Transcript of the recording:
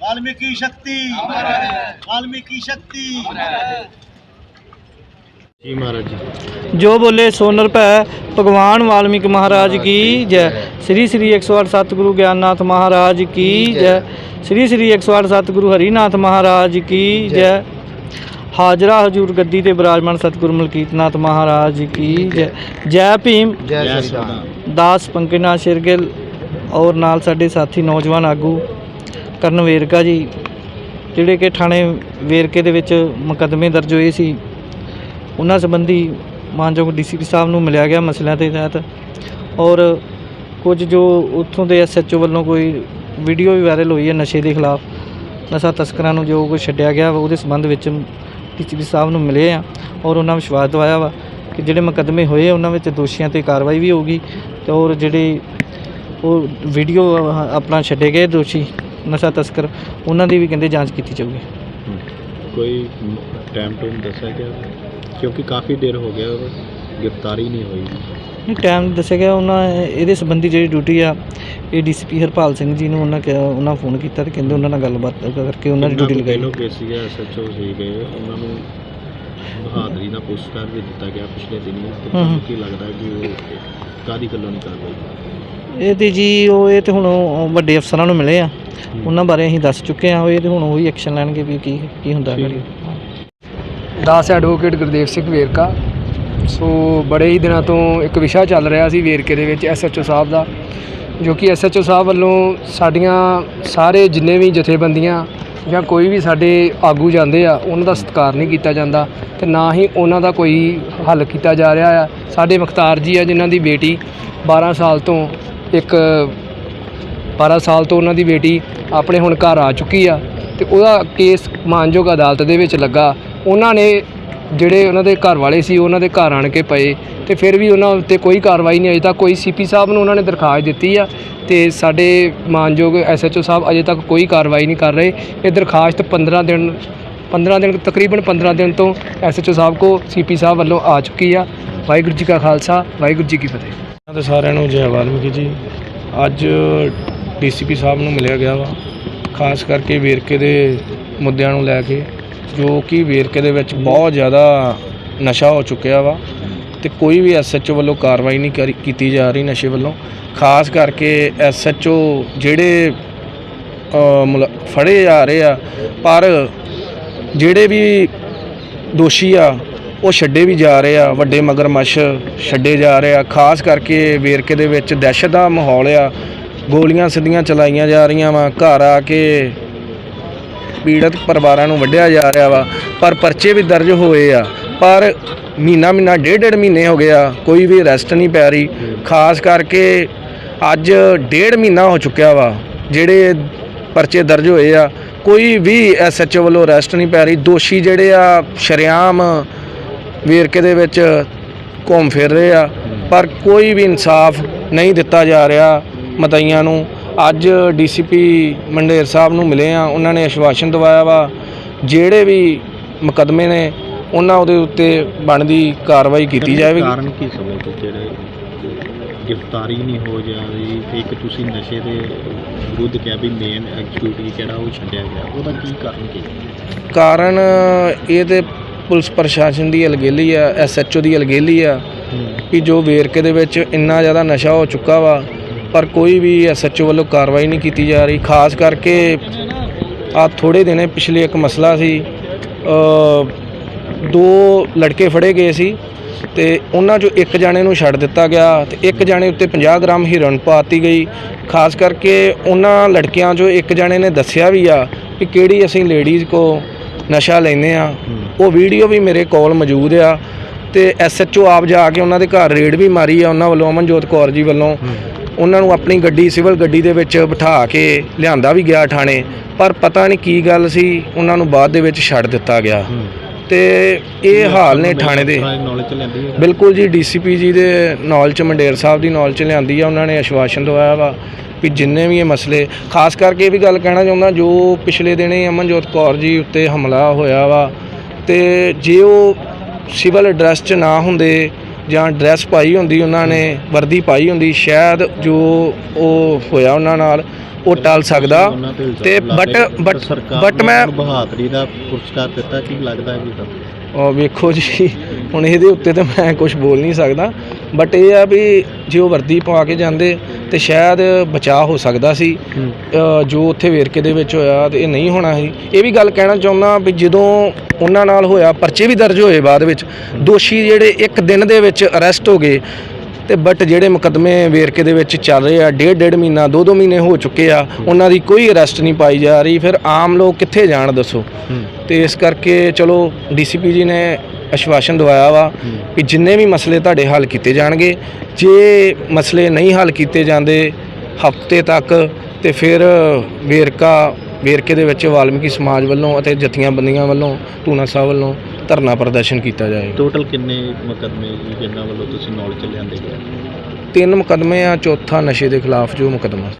वाल्मीकि शक्ति वाल्मीकि शक्ति ਜੀ ਮਹਾਰਾਜ ਜੀ ਜੋ ਬੋਲੇ ਸੋਨਰ ਭੈ ਭਗਵਾਨ ਵਾਲਮੀਕ ਮਹਾਰਾਜ ਕੀ ਜੈ ਸ੍ਰੀ ਸ੍ਰੀ 108 ਸਤਿਗੁਰੂ ਗਿਆਨਨਾਥ ਮਹਾਰਾਜ ਕੀ ਜੈ ਸ੍ਰੀ ਸ੍ਰੀ 108 ਸਤਿਗੁਰੂ ਹਰੀਨਾਥ ਮਹਾਰਾਜ ਕੀ ਜੈ ਹਾਜ਼ਰਾ ਹਜੂਰ ਗੱਦੀ ਤੇ ਬਿਰਾਜਮਾਨ ਸਤਿਗੁਰੂ ਮਲਕੀਤਨਾਥ ਮਹਾਰਾਜ ਕੀ ਜੈ ਜੈ ਭੀਮ ਜੈ ਸ਼੍ਰੀ ਰਾਮ ਦਾਸ ਪੰਕਜਨਾਥ ਸ਼ਿਰਗਿਲ ਔਰ ਨਾਲ ਸਾਡੇ ਸਾਥੀ ਨੌਜਵਾਨ ਆਗੂ ਕਰਨ ਵੇਰਕਾ ਜੀ, ਜਿਹੜੇ ਕਿ ਥਾਣੇ ਵੇਰਕੇ ਦੇ ਵਿੱਚ ਮੁਕੱਦਮੇ ਦਰਜ ਹੋਏ ਸੀ। ਉਹਨਾਂ ਸੰਬੰਧੀ ਮਾਨਯੋਗ ਡੀਸੀਪੀ ਸਾਹਿਬ ਨੂੰ ਮਿਲਿਆ ਗਿਆ ਮਸਲਿਆਂ ਦੇ ਤਹਿਤ। ਔਰ ਕੁਝ ਜੋ ਉੱਥੋਂ ਦੇ ਐਸਐਚਓ ਵੱਲੋਂ ਕੋਈ ਵੀਡੀਓ ਵੀ ਵਾਇਰਲ ਹੋਈ ਹੈ ਨਸ਼ੇ ਦੇ ਖਿਲਾਫ, ਨਸ਼ਾ ਤਸਕਰਾਂ ਨੂੰ ਜੋ ਕੁਝ ਛੱਡਿਆ ਗਿਆ ਵਾ, ਉਹਦੇ ਸੰਬੰਧ ਵਿੱਚ ਡੀਸੀਪੀ ਸਾਹਿਬ ਨੂੰ ਮਿਲੇ ਆ। ਔਰ ਉਹਨਾਂ ਵਿਸ਼ਵਾਸ ਦਵਾਇਆ ਵਾ ਕਿ ਜਿਹੜੇ ਮੁਕੱਦਮੇ ਹੋਏ ਉਹਨਾਂ ਵਿੱਚ ਦੋਸ਼ੀਆਂ ਤੇ ਕਾਰਵਾਈ ਵੀ ਹੋਊਗੀ ਤੇ ਔਰ ਜਿਹੜੇ ਉਹ ਵੀਡੀਓ ਆਪਣਾ ਛੱਡੇ ਗਏ ਦੋਸ਼ੀ ਨਸ਼ਾ ਤਸਕਰ ਉਹਨਾਂ ਦੀ ਵੀ ਕਹਿੰਦੇ ਜਾਂਚ ਕੀਤੀ ਜਾਊਗੀ। ਕੋਈ ਟਾਈਮ ਟੂਮ ਦੱਸਿਆ ਗਿਆ? ਕਿਉਂਕਿ ਕਾਫੀ ਦੇਰ ਹੋ ਗਿਆ ਗ੍ਰਿਫਤਾਰੀ ਨਹੀਂ ਹੋਈ। ਨਹੀਂ ਟਾਈਮ ਦੱਸਿਆ ਗਿਆ ਉਹਨਾਂ ਇਹਦੇ ਸੰਬੰਧੀ ਜਿਹੜੀ ਡਿਊਟੀ ਆ ਇਹ ਡੀਸੀਪੀ ਹਰਪਾਲ ਸਿੰਘ ਜੀ ਨੂੰ ਉਹਨਾਂ ਕਿਹਾ ਉਹਨਾਂ ਫੋਨ ਕੀਤਾ ਤੇ ਕਹਿੰਦੇ ਉਹਨਾਂ ਨਾਲ ਗੱਲਬਾਤ ਕਰਕੇ ਉਹਨਾਂ ਦੀ ਡਿਊਟੀ ਲਗਾਈ। ਲੋ ਕੇਸ ਸੀਗਾ ਐਸਐਚਓ ਸੀਗੇ ਉਹਨਾਂ ਨੂੰ ਬਹਾਦਰੀ ਦਾ ਪੁਰਸਕਾਰ ਵੀ ਦਿੱਤਾ ਗਿਆ ਪਿਛਲੇ ਦਿਨੀ। ਤੁਹਾਨੂੰ ਕੀ ਲੱਗਦਾ ਕਿ ਉਹ ਕਾਦੀ ਗੱਲੋਂ ਨਹੀਂ ਕਾਰਵਾਈ ਇਹ ਤੇ ਜੀ ਉਹ ਇਹ ਤੇ ਹੁਣ ਉਹ ਵੱਡੇ ਅਫਸਰਾਂ ਨੂੰ ਮਿਲੇ ਆ। ਉਹਨਾਂ ਬਾਰੇ ਅਸੀਂ ਦੱਸ ਚੁੱਕੇ ਆ ਉਹ ਇਹ ਤੇ ਹੁਣ ਉਹੀ ਐਕਸ਼ਨ ਲੈਣਗੇ ਵੀ ਕੀ ਕੀ ਹੁੰਦਾ। ਕਰੀ ਦਾਸ ਐਡਵੋਕੇਟ ਗੁਰਦੇਵ ਸਿੰਘ ਵੇਰਕਾ। ਸੋ ਬੜੇ ਹੀ ਦਿਨਾਂ ਤੋਂ ਇੱਕ ਵਿਸ਼ਾ ਚੱਲ ਰਿਹਾ ਸੀ ਵੇਰਕੇ ਦੇ ਵਿੱਚ ਐਸਐਚਓ ਸਾਹਿਬ ਦਾ ਜੋ ਕਿ ਐਸਐਚਓ ਸਾਹਿਬ ਵੱਲੋਂ ਸਾਡੀਆਂ ਸਾਰੇ ਜਿੰਨੇ ਵੀ ਜਥੇਬੰਦੀਆਂ ਜਾਂ ਕੋਈ ਵੀ ਸਾਡੇ ਆਗੂ ਜਾਂਦੇ ਆ ਉਹਨਾਂ ਦਾ ਸਤਿਕਾਰ ਨਹੀਂ ਕੀਤਾ ਜਾਂਦਾ ਤੇ ਨਾ ਹੀ ਉਹਨਾਂ ਦਾ ਕੋਈ ਹੱਲ ਕੀਤਾ ਜਾ ਰਿਹਾ ਆ। ਸਾਡੇ ਮੁਖਤਾਰ ਜੀ ਆ ਜਿਨ੍ਹਾਂ ਦੀ ਬੇਟੀ 12 ਸਾਲ ਤੋਂ ਇੱਕ 12 ਸਾਲ ਤੋਂ ਉਹਨਾਂ ਦੀ ਬੇਟੀ ਆਪਣੇ ਹੁਣ ਘਰ ਆ ਚੁੱਕੀ ਆ ਤੇ ਉਹਦਾ ਕੇਸ ਮਾਨਯੋਗ ਅਦਾਲਤ ਦੇ ਵਿੱਚ ਲੱਗਾ। ਉਹਨਾਂ ਨੇ ਜਿਹੜੇ ਉਹਨਾਂ ਦੇ ਘਰ ਵਾਲੇ ਸੀ ਉਹਨਾਂ ਦੇ ਘਰ ਆਣ ਕੇ ਪਏ ਤੇ ਫਿਰ ਵੀ ਉਹਨਾਂ ਉੱਤੇ ਕੋਈ ਕਾਰਵਾਈ ਨਹੀਂ, ਅਜੇ ਤੱਕ ਕੋਈ ਸੀਪੀ ਸਾਹਿਬ ਨੂੰ ਉਹਨਾਂ ਨੇ ਦਰਖਾਸਤ ਦਿੱਤੀ ਆ ਤੇ ਸਾਡੇ ਮਾਨਯੋਗ ਐਸਐਚਓ ਸਾਹਿਬ ਅਜੇ ਤੱਕ ਕੋਈ ਕਾਰਵਾਈ ਨਹੀਂ ਕਰ ਰਹੇ। ਇਹ ਦਰਖਾਸਤ 15 ਦਿਨ 15 ਦਿਨ, ਤਕਰੀਬਨ 15 ਦਿਨ ਤੋਂ ਐਸਐਚਓ ਸਾਹਿਬ ਕੋ ਸੀਪੀ ਸਾਹਿਬ ਵੱਲੋਂ ਆ ਚੁੱਕੀ ਆ। ਵਾਹਿਗੁਰੂ ਜੀ ਕਾ ਖਾਲਸਾ, ਵਾਹਿਗੁਰੂ ਜੀ ਕੀ ਫਤਿਹ। ਤੇ ਸਾਰਿਆਂ ਨੂੰ ਜੈ ਵਾਲਮੀਕੀ ਜੀ। ਅੱਜ ਡੀਸੀਪੀ ਸਾਹਿਬ ਨੂੰ ਮਿਲਿਆ ਗਿਆ ਵਾ ਖਾਸ ਕਰਕੇ ਵੇਰਕੇ ਦੇ ਮੁੱਦਿਆਂ ਨੂੰ ਲੈ ਕੇ ਜੋ ਕਿ ਵੇਰਕੇ ਦੇ ਵਿੱਚ ਬਹੁਤ ਜ਼ਿਆਦਾ ਨਸ਼ਾ ਹੋ ਚੁੱਕਿਆ ਵਾ ਤੇ ਕੋਈ ਵੀ ਐਸਐਚਓ ਵੱਲੋਂ ਕਾਰਵਾਈ ਨਹੀਂ ਕਰੀ- ਕੀਤੀ ਜਾ ਰਹੀ ਨਸ਼ੇ ਵੱਲੋਂ। ਖਾਸ ਕਰਕੇ ਐਸਐਚਓ ਜਿਹੜੇ ਅ, ਫੜੇ ਜਾ ਰਹੇ ਆ ਪਰ ਜਿਹੜੇ ਵੀ ਦੋਸ਼ੀ ਆ ਉਹ ਛੱਡੇ ਵੀ ਜਾ ਰਹੇ ਆ, ਵੱਡੇ ਮਗਰਮੱਛ ਛੱਡੇ ਜਾ ਰਹੇ ਆ, ਖਾਸ ਕਰਕੇ ਵੇਰਕੇ ਦੇ ਵਿੱਚ ਦਹਿਸ਼ਤ ਦਾ ਮਾਹੌਲ ਆ। ਗੋਲੀਆਂ ਸਿੱਧੀਆਂ ਚਲਾਈਆਂ ਜਾ ਰਹੀਆਂ ਵਾ, ਘਰ ਆ ਕੇ ਪੀੜਤ ਪਰਿਵਾਰਾਂ ਨੂੰ ਵੱਢਿਆ ਜਾ ਰਿਹਾ ਵਾ, ਪਰ ਪਰਚੇ ਵੀ ਦਰਜ ਹੋਏ ਆ। ਪਰ ਮਹੀਨਾ ਮਹੀਨਾ, ਡੇਢ ਡੇਢ ਮਹੀਨੇ ਹੋ ਗਿਆ ਕੋਈ ਵੀ ਅਰੈਸਟ ਨਹੀਂ ਪੈ ਰਹੀ। ਖਾਸ ਕਰਕੇ ਅੱਜ ਡੇਢ ਮਹੀਨਾ ਹੋ ਚੁੱਕਿਆ ਵਾ, ਜਿਹੜੇ ਪਰਚੇ ਦਰਜ ਹੋਏ ਆ, ਕੋਈ ਵੀ ਐਸਐਚਓ ਵੱਲੋਂ ਅਰੈਸਟ ਨਹੀਂ ਪੈ ਰਹੀ। ਦੋਸ਼ੀ ਜਿਹੜੇ ਆ, ਸ਼ਰੇਆਮ ਵੇਰਕੇ ਦੇ ਵਿੱਚ ਘੁੰਮ ਫਿਰ ਰਹੇ ਆ। ਪਰ ਕੋਈ ਵੀ ਇਨਸਾਫ ਨਹੀਂ ਦਿੱਤਾ ਜਾ ਰਿਹਾ ਮਤਈਆਂ ਨੂੰ। ਅੱਜ ਡੀਸੀਪੀ ਮੰਡੇਰ ਸਾਹਿਬ ਨੂੰ ਮਿਲੇ ਆ। ਉਹਨਾਂ ਨੇ ਆਸ਼ਵਾਸਨ ਦਵਾਇਆ ਵਾ ਜਿਹੜੇ ਵੀ ਮੁਕੱਦਮੇ ਨੇ ਉਹਨਾਂ ਉਹਦੇ ਉੱਤੇ ਬਣਦੀ ਕਾਰਵਾਈ ਕੀਤੀ ਜਾਵੇਗੀ। ਕਾਰਨ ਕੀ ਸਮਝਦੇ ਜਿਹੜੇ ਗ੍ਰਿਫਤਾਰੀ ਨਹੀਂ ਹੋ ਜਾ ਰਹੀ ਤੇ ਇੱਕ ਤੁਸੀਂ ਨਸ਼ੇ ਦੇ ਵਿਰੁੱਧ ਕਿਹਾ ਵੀ ਮੇਨ ਐਗਜ਼ੀਕਿਊਟਿਵ ਜਿਹੜਾ ਉਹ ਛੱਡਿਆ ਗਿਆ ਉਹਦਾ ਕੀ ਕਾਰਨ ਕੀ? ਕਾਰਨ ਇਹ ਤੇ ਪੁਲਿਸ ਪ੍ਰਸ਼ਾਸਨ ਦੀ ਅਲਗੇਲੀ ਆ ਐਸਐਚਓ ਦੀ ਅਲਗੇਲੀ ਆ ਕਿ ਜੋ ਵੇਰਕੇ ਦੇ ਵਿੱਚ ਇੰਨਾ ਜ਼ਿਆਦਾ ਨਸ਼ਾ ਹੋ ਚੁੱਕਾ ਵਾ, ਪਰ ਕੋਈ ਵੀ ਐਸਐਚਓ ਵੱਲੋਂ ਕਾਰਵਾਈ ਨਹੀਂ ਕੀਤੀ ਜਾ ਰਹੀ। ਖਾਸ ਕਰਕੇ ਆ ਥੋੜੇ ਦਿਨੇ ਪਿਛਲੇ ਇੱਕ ਮਸਲਾ ਸੀ ਦੋ ਲੜਕੇ ਫੜੇ ਗਏ ਸੀ ਤੇ ਉਹਨਾਂ ਚੋਂ ਇੱਕ ਜਾਣੇ ਨੂੰ ਛੱਡ ਦਿੱਤਾ ਗਿਆ ਤੇ ਇੱਕ ਜਾਣੇ ਉੱਤੇ 50 ਗ੍ਰਾਮ ਹੀਰੋਇਨ ਪਾਤੀ ਗਈ। ਖਾਸ ਕਰਕੇ ਉਹਨਾਂ ਲੜਕਿਆਂ ਚੋਂ ਇੱਕ ਜਾਣੇ ਨੇ ਦੱਸਿਆ ਵੀ ਆ ਕਿ ਕਿਹੜੀ ਅਸੀਂ ਲੇਡੀਜ਼ ਕੋ ਨਸ਼ਾ ਲੈਂਦੇ ਆ। ਉਹ ਵੀਡੀਓ ਵੀ ਮੇਰੇ ਕੋਲ ਮੌਜੂਦ ਆ ਤੇ ਐਸਐਚਓ ਆਪ ਜਾ ਕੇ ਉਹਨਾਂ ਦੇ ਘਰ ਰੇਡ ਵੀ ਮਾਰੀ ਆ ਉਹਨਾਂ ਵੱਲੋਂ ਅਮਨਜੋਤ ਕੌਰ ਜੀ ਵੱਲੋਂ। ਉਹਨਾਂ ਨੂੰ ਆਪਣੀ ਗੱਡੀ ਸਿਵਲ ਗੱਡੀ ਦੇ ਵਿੱਚ ਬਿਠਾ ਕੇ ਲਿਆਂਦਾ ਵੀ ਗਿਆ ਥਾਣੇ ਪਰ ਪਤਾ ਨਹੀਂ ਕੀ ਗੱਲ ਸੀ ਉਹਨਾਂ ਨੂੰ ਬਾਅਦ ਦੇ ਵਿੱਚ ਛੱਡ ਦਿੱਤਾ ਗਿਆ। ਤੇ ਇਹ ਹਾਲ ਨੇ ਥਾਣੇ ਦੇ। ਬਿਲਕੁਲ ਜੀ ਡੀਸੀਪੀ ਜੀ ਦੇ ਨੌਲੇਜ ਚ ਮੰਡੇਰ ਸਾਹਿਬ ਦੀ ਨੌਲੇਜ ਚ ਲਿਆਂਦੀ ਆ ਉਹਨਾਂ ਨੇ ਆਸ਼ਵਾਸਨ ਦਵਾਇਆ ਵਾ। ਵੀ ਜਿੰਨੇ ਵੀ ਇਹ ਮਸਲੇ ਖਾਸ ਕਰਕੇ ਇਹ ਵੀ ਗੱਲ ਕਹਿਣਾ ਚਾਹੁੰਦਾ ਜੋ ਪਿਛਲੇ ਦਿਨੇ ਅਮਨਜੋਤ ਕੌਰ ਜੀ ਉੱਤੇ ਹਮਲਾ ਹੋਇਆ ਵਾ ਤੇ ਜੇ ਉਹ ਸਿਵਲ ਐਡਰੈਸ ਚ ਨਾ ਹੁੰਦੇ ਜਾਂ ਡਰੈਸ ਪਾਈ ਹੁੰਦੀ ਉਹਨਾਂ ਨੇ ਵਰਦੀ ਪਾਈ ਹੁੰਦੀ ਸ਼ਾਇਦ ਜੋ ਉਹ ਹੋਇਆ ਉਹਨਾਂ ਨਾਲ ਉਹ ਟਲ ਸਕਦਾ। ਤੇ ਬਟ ਬਟ ਮੈਂ ਬਹਾਦਰੀ ਦਾ ਪੁਰਸਕਾਰ ਦਿੱਤਾ ਕੀ ਲੱਗਦਾ ਹੈ ਵੀ ਅਹ ਵੇਖੋ ਜੀ ਹੁਣ ਇਹਦੇ ਉੱਤੇ ਤਾਂ ਮੈਂ ਕੁਝ ਬੋਲ ਨਹੀਂ ਸਕਦਾ ਬਟ ਇਹ ਆ ਵੀ ਜੇ ਉਹ ਵਰਦੀ ਪਾ ਕੇ ਜਾਂਦੇ ਤੇ ਸ਼ਾਇਦ ਬਚਾਅ ਹੋ ਸਕਦਾ ਸੀ ਜੋ ਉੱਥੇ ਵੇਰਕੇ ਦੇ ਵਿੱਚ ਹੋਇਆ ਤੇ ਇਹ ਨਹੀਂ ਹੋਣਾ ਸੀ। ਇਹ ਵੀ ਗੱਲ ਕਹਿਣਾ ਚਾਹੁੰਦਾ ਵੀ ਜਦੋਂ ਉਹਨਾਂ ਨਾਲ ਹੋਇਆ ਪਰਚੇ ਵੀ ਦਰਜ ਹੋਏ ਬਾਅਦ ਵਿੱਚ ਦੋਸ਼ੀ ਜਿਹੜੇ ਇੱਕ ਦਿਨ ਦੇ ਵਿੱਚ ਅਰੈਸਟ ਹੋ ਗਏ ਤੇ ਬਟ ਜਿਹੜੇ ਮੁਕੱਦਮੇ ਵੇਰਕੇ ਦੇ ਵਿੱਚ ਚੱਲ ਰਹੇ ਆ ਡੇਢ ਡੇਢ ਮਹੀਨਾ ਦੋ ਦੋ ਮਹੀਨੇ ਹੋ ਚੁੱਕੇ ਆ ਉਹਨਾਂ ਦੀ ਕੋਈ ਅਰੈਸਟ ਨਹੀਂ ਪਾਈ ਜਾ ਰਹੀ। ਫਿਰ ਆਮ ਲੋਕ ਕਿੱਥੇ ਜਾਣ ਦੱਸੋ? ਤੇ ਇਸ ਕਰਕੇ ਚਲੋ ਡੀਸੀਪੀ ਜੀ ਨੇ ਆਸ਼ਵਾਸਨ ਦਵਾਇਆ ਵਾ ਕਿ ਜਿੰਨੇ ਵੀ ਮਸਲੇ ਤੁਹਾਡੇ ਹੱਲ ਕੀਤੇ ਜਾਣਗੇ ਜੇ ਮਸਲੇ ਨਹੀਂ ਹੱਲ ਕੀਤੇ ਜਾਂਦੇ ਹਫ਼ਤੇ ਤੱਕ ਤੇ ਫਿਰ ਵੇਰਕਾ ਵੇਰਕੇ ਦੇ ਵਿੱਚ ਵਾਲਮੀਕੀ ਸਮਾਜ ਵੱਲੋਂ ਅਤੇ ਜਥੀਆਂ ਬੰਦੀਆਂ ਵੱਲੋਂ ਟੂਨਾ ਸਾਹਿਬ ਵੱਲੋਂ ਧਰਨਾ ਪ੍ਰਦਰਸ਼ਨ ਕੀਤਾ ਜਾਏਗਾ ਟੋਟਲ ਕਿੰਨੇ ਮੁਕੱਦਮੇ ਜਿਨ੍ਹਾਂ ਵੱਲੋਂ ਤੁਸੀਂ ਨੌਲੇਜ ਲਿਆਂਦੇ ਗਏ? ਤਿੰਨ ਮੁਕੱਦਮੇ ਆ ਚੌਥਾ ਨਸ਼ੇ ਦੇ ਖਿਲਾਫ ਜੋ ਮੁਕੱਦਮਾ।